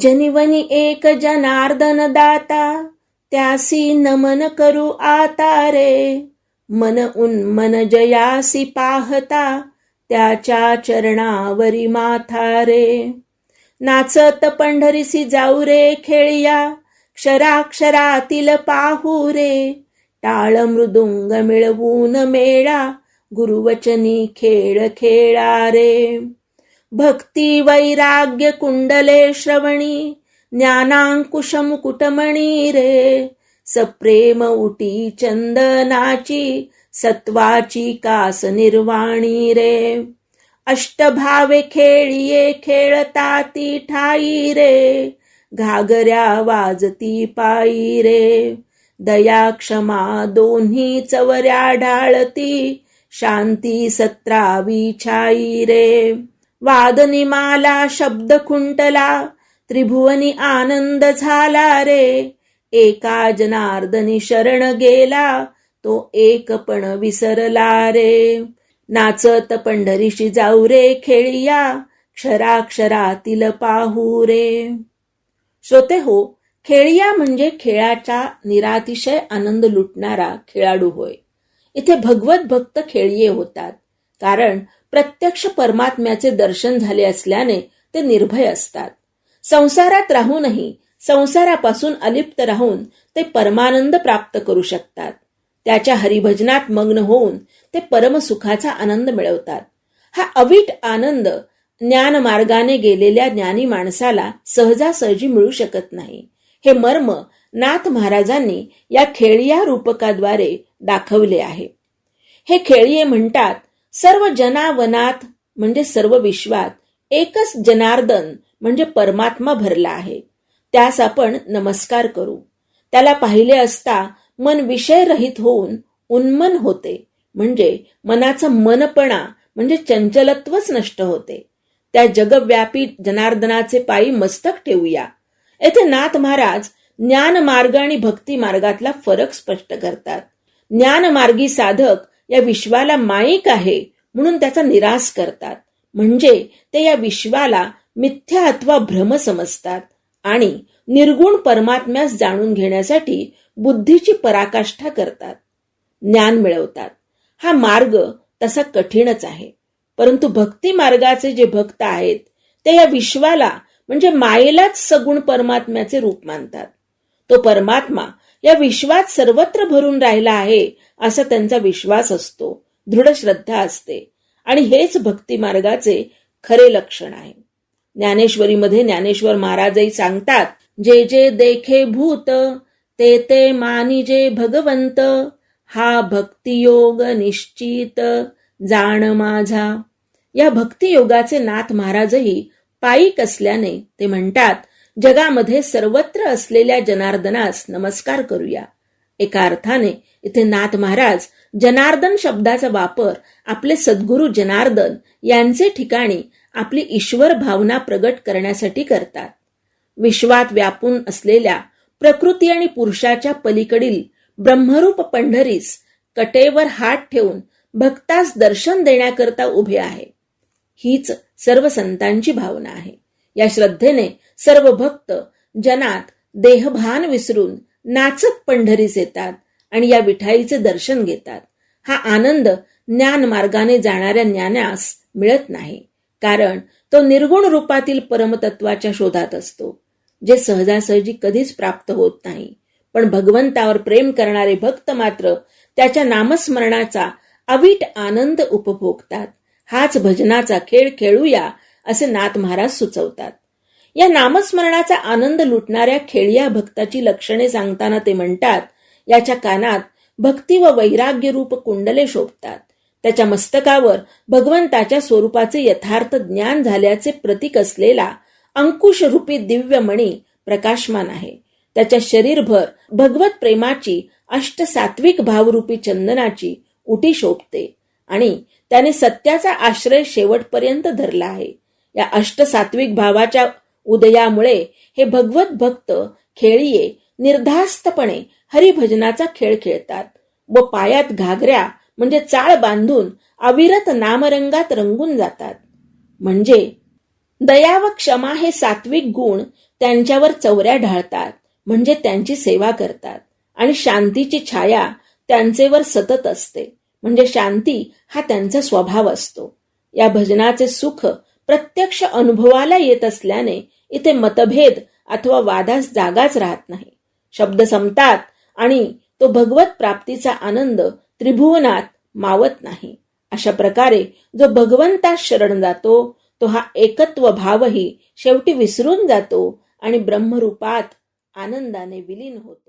जनिवनी एक जनार्दन दाता त्यासी नमन करू आता रे. मन उन्मन जयासी पाहता त्याच्या चरणावरी माथा रे. नाचत पंढरीसी जाऊ रे खेळिया क्षराक्षरातील पाहू रे. टाळ मृदुंग मिळवून मेळा गुरुवचनी खेळ खेळा रे. भक्ती वैराग्य कुंडले श्रवणी ज्ञानांकुश मुकुटमणी रे. सप्रेम उटी चंदनाची सत्वाची कास निर्वाणी रे. अष्टभावे खेळिये खेळता ती ठाई रे. घागऱ्या वाजती पायी रे. दया क्षमा दोन्ही चवऱ्या ढाळती शांती सत्रावी छाई रे. वादनिमाला शब्द खुंटला त्रिभुवनी आनंद झाला रे. एका जनार्दनी शरण गेला तो एक पण विसरला रे. नाचत पंढरीशी जाऊ रे खेळिया क्षराक्षरातील पाहू रे. श्रोते हो खेळिया म्हणजे खेळाचा निरातिशय आनंद लुटणारा खेळाडू होय. इथे भगवत भक्त खेळिये होतात. कारण प्रत्यक्ष परमात्म्याचे दर्शन झाले असल्याने ते निर्भय असतात. संसारात राहूनही संसारापासून अलिप्त राहून ते परमानंद प्राप्त करू शकतात. त्याच्या हरिभजनात मग्न होऊन ते परमसुखाचा आनंद मिळवतात. हा अवीट आनंद ज्ञान मार्गाने गेलेल्या ज्ञानी माणसाला सहजासहजी मिळू शकत नाही. हे मर्म नाथ महाराजांनी या खेळिया रूपकाद्वारे दाखवले आहे. हे खेळिये म्हणतात सर्व जनावनात म्हणजे सर्व विश्वात एकच जनार्दन म्हणजे परमात्मा भरला आहे. त्यास आपण नमस्कार करू. त्याला पाहिले असता मन विषयरहित होऊन उन्मन होते. म्हणजे मनाचा मनपणा म्हणजे चंचलत्वच नष्ट होते. त्या जगव्यापी जनार्दनाचे पायी मस्तक ठेवूया. येथे नाथ महाराज ज्ञान मार्ग आणि भक्ती मार्गातला फरक स्पष्ट करतात. ज्ञानमार्गी साधक या विश्वाला माईक आहे म्हणून त्याचा निराश करतात. म्हणजे ते या विश्वाला मिथ्या अथवा भ्रम समजतात आणि निर्गुण परमात्म्यास जाणून घेण्यासाठी बुद्धीची पराकाष्ठा करतात. ज्ञान मिळवतात. हा मार्ग तसा कठीणच आहे. परंतु भक्ती मार्गाचे जे भक्त आहेत ते या विश्वाला म्हणजे मायेलाच सगुण परमात्म्याचे रूप मानतात. तो परमात्मा या विश्वात सर्वत्र भरून राहिला आहे असा त्यांचा विश्वास असतो. दृढ श्रद्धा असते. आणि हेच भक्ती मार्गाचे खरे लक्षण आहे. ज्ञानेश्वरीमध्ये ज्ञानेश्वर महाराजही सांगतात जे जे देखे भूत ते ते मानिजे भगवंत हा भक्तियोग निश्चित जाण माझा. या भक्तियोगाचे नाथ महाराजही पायिक असल्याने ते म्हणतात जगामध्ये सर्वत्र असलेल्या जनार्दनास नमस्कार करूया. एका अर्थाने इथे नाथ महाराज जनार्दन शब्दाचा वापर आपले सद्गुरू जनार्दन यांचे ठिकाणी आपली ईश्वर भावना प्रगट करण्यासाठी करतात. विश्वात व्यापून असलेल्या प्रकृती आणि पुरुषाच्या पलीकडील ब्रह्मरूप पंढरीस कटेवर हात ठेवून भक्तास दर्शन देण्याकरता उभे आहे. हीच सर्व संतांची भावना आहे. या श्रद्धेने सर्व भक्त जनात देहभान विसरून नाचत पंढरीस येतात आणि या विठाईचे दर्शन घेतात. हा आनंद ज्ञान मार्गाने जाणाऱ्या ज्ञानास मिळत नाही कारण तो निर्गुण रूपातील परमतत्वाच्या शोधात असतो जे सहजासहजी कधीच प्राप्त होत नाही. पण भगवंतावर प्रेम करणारे भक्त मात्र त्याच्या नामस्मरणाचा अवीट आनंद उपभोगतात. हाच भजनाचा खेळ खेळूया असे नाथ महाराज सुचवतात. या नामस्मरणाचा आनंद लुटणाऱ्या खेळिया भक्ताची लक्षणे सांगताना ते म्हणतात याच्या कानात भक्ती व वैराग्य रूप कुंडले शोभतात. त्याच्या मस्तकावर भगवंताच्या स्वरूपाचे यथार्थ ज्ञान झाल्याचे प्रतीक असलेला अंकुश रूपी दिव्य मणी प्रकाशमान आहे. त्याच्या शरीरभर भगवत प्रेमाची अष्टसात्विक भावरूपी चंदनाची उटी शोभते आणि त्याने सत्याचा आश्रय शेवटपर्यंत धरला आहे. या अष्टसात्विक भावाच्या उदयामुळे हे भगवत भक्त खेळीये निर्धास्तपणे हरिभजनाचा खेळ खेळतात व पायात घागऱ्या म्हणजे चाळ बांधून अविरत नामरंगात रंगून जातात. म्हणजे दया व क्षमा हे सात्विक गुण त्यांच्यावर चौऱ्या ढाळतात म्हणजे त्यांची सेवा करतात आणि शांतीची छाया त्यांचेवर सतत असते म्हणजे शांती हा त्यांचा स्वभाव असतो. या भजनाचे सुख प्रत्यक्ष अनुभवाला येत असल्याने इथे मतभेद अथवा वादास जागाच राहत नाही. शब्द संपतात आणि तो भगवत प्राप्तीचा आनंद त्रिभुवनात मावत नाही. अशा प्रकारे जो भगवंतास शरण जातो तो हा एकत्व भावही शेवटी विसरून जातो आणि ब्रह्मरूपात आनंदाने विलीन होतो.